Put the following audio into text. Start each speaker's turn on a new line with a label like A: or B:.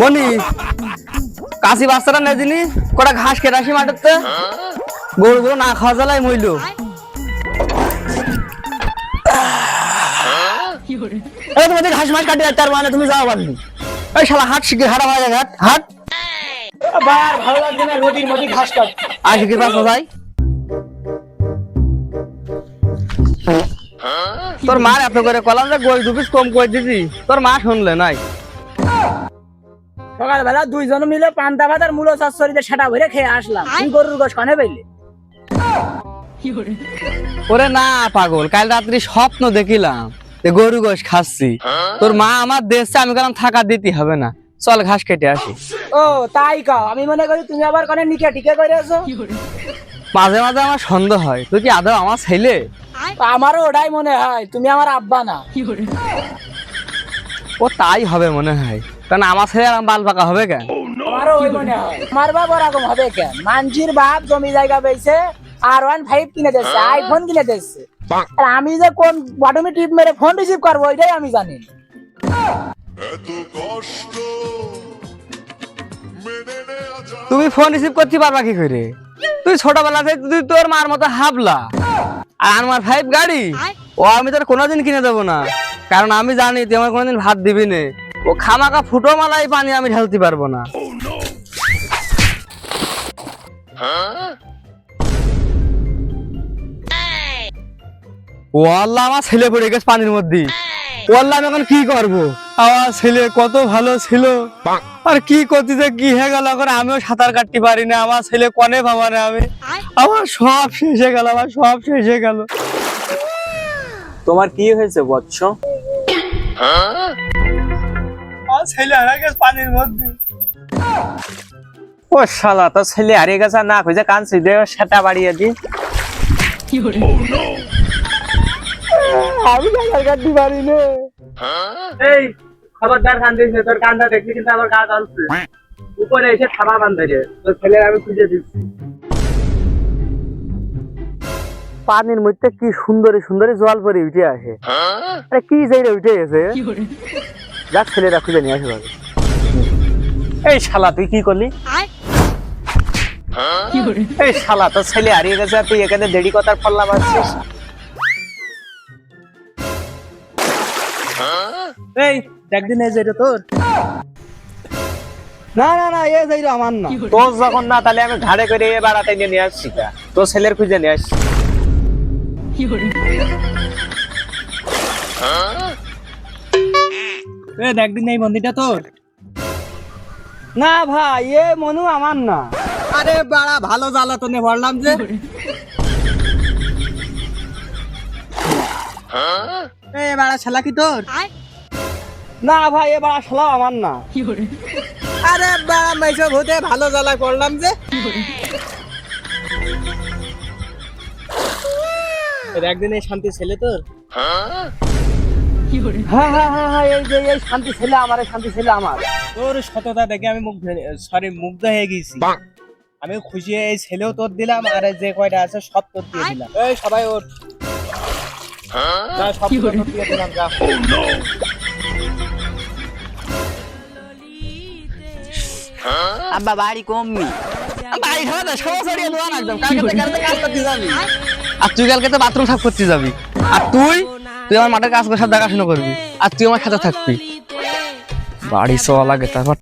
A: মনি কাশি বাচ্চারা দিনি কটা ঘাস কেটে আসি মাঠেতে। গরু গরু না খাওয়া জ্বালাই মইল। তোমাদের ঘাস মাস কাটি তার মানে তুমি যাও পারলি এই শালা হাট শিখে হারা ভাই হাট হাট।
B: বার ভালো লাগছে না রোদির মধ্যে ঘাস কাট।
A: আর শিখে পাস ভাই? তোর মার এত করে কলাম যে গই দু পিস কম করে দিছি তোর মা শুনলে নাই।
B: সকালবেলা দুইজন মিলে পান্তা ভাতার মূল শাশুড়িতে সেটা ভরে খেয়ে আসলাম। তুই গরুর গোশ কানে পাইলে?
A: ওরে না পাগল কাল রাত্রি স্বপ্ন দেখিলাম যে গরু গোশ খাচ্ছি। তোর মা আমার দেশে আমি গেলাম থাকা দিতে হবে না। চল ঘাস কেটে আসি।
B: ও তাই কাও। আমি মনে করি তুমি আবার কানে নিকে টিকে করে আছো
A: মাঝে মাঝে আমার সন্দেহ হয়। তুই কি আদৌ আমার ছেলে?
B: আমারও ওটাই মনে হয়। তুমি আমার আব্বা না।
A: ও তাই হবে মনে হয়। কারণ আমার ছেলে বাল পাকা হবে কেন
B: আমারও ওই মনে হয়। আমার বাপ ওরকম হবে কেন মানজির বাপ জমি জায়গা পেয়েছে আর ওয়ান ফাইভ কিনে দিচ্ছে আইফোন কিনে দিচ্ছে আর আমি যে কোন বাটমি টিপ মেরে ফোন রিসিভ করব ওইটাই আমি জানি।
A: তুমি ফোন রিসিভ করতে পারবা কি করে? তুই ছোটবেলা থেকে তুই তোর মার মতো হাবলা। আর আমার ফাইভ গাড়ি ও আমি তোর কোনোদিন কিনে দেবো না। কারণ আমি জানি তুই আমার কোনোদিন ভাত দিবি না। ও খামাকা ফুটো মালাই পানি আমি ঢালতে পারব না। ও আমার ছেলে পড়ে গেছে পানির মধ্যে। ও আমি এখন কি করব? আমার ছেলে কত ভালো ছিল। আর কি করতে যে কি হয়ে গেল এখন আমিও সাঁতার কাটতে পারি না আমার ছেলে কনে ভাবা না আমি। আমার সব শেষ হয়ে গেল আমার সব শেষ হয়ে গেল।
C: তোমার কি হয়েছে বৎস?
A: ছেলে হারা গেছে পানির মধ্যে।
C: ও শালা তো ছেলে হারিয়ে গেছে না খুঁজে কানছি দে সেটা বাড়িয়ে দি।
A: আমি কাটতে পারি না
C: এই খবরদার তোর কানটা দেখলি কিন্তু আমার গা জ্বলছে। উপরে এসে থাবা বান্ধে রে তোর ছেলে আমি খুঁজে দিচ্ছি।
A: পানির মধ্যে কি সুন্দরী সুন্দরী জল পরে উঠে আসে। আরে কি যাই উঠে গেছে। যাক ছেলেরা খুঁজে নিয়ে আসে ভাবে
C: এই শালা তুই কি করলি? এই শালা তোর ছেলে হারিয়ে গেছে আর তুই এখানে দেরি কথার ফল্লা মারছিস? এই একদিন এই যে এটা তোর।
A: না না না এ যাই আমার না।
C: তোর যখন না তাহলে আমি ঘাড়ে করে এ বেড়াতে নিয়ে নিয়ে আসছি কা। তোর ছেলের খুঁজে নিয়ে আসছি। এই একদিন এই মন্দিরটা তোর।
A: না ভাই, এ মনু আমার না।
C: আরে বাড়া, ভালো জ্বালাতনে ভরলাম যে। এই বাড়া, শালা কি তোর?
A: না ভাই, এ বাড়া, শালা আমার না।
C: আরে বাড়া, মাইসো ভূতে, ভালো জ্বালা করলাম যে। একদিন এই শান্তি ছেলে তোর।
A: হ্যাঁ হ্যাঁ হ্যাঁ হ্যাঁ এই যে এই শান্তি ছেলে আমার এই শান্তি ছেলে আমার।
C: তোর সততা দেখে আমি মুখ সরি মুগ্ধ হয়ে গেছি। আমি খুশি হয়ে এই ছেলেও তোর দিলাম আর যে কয়টা আছে সব তোর দিয়ে দিলাম। এই সবাই ওর সব তোর দিয়ে দিলাম যা।
A: আব্বা বাড়ি কমনি বাড়ি খাওয়া না সবাই সরিয়ে দেওয়া একদম কালকে কালকে কাজ করতে যাবি। আর তুই কালকে তো বাথরুম সাফ করতে যাবি। আর তুই? তুই আমার মাঠের কাজ করে সাথে দেখাশোনা করবি। আর তুই আমার সাথে থাকবি। বাড়ি চলা লাগে, তারপর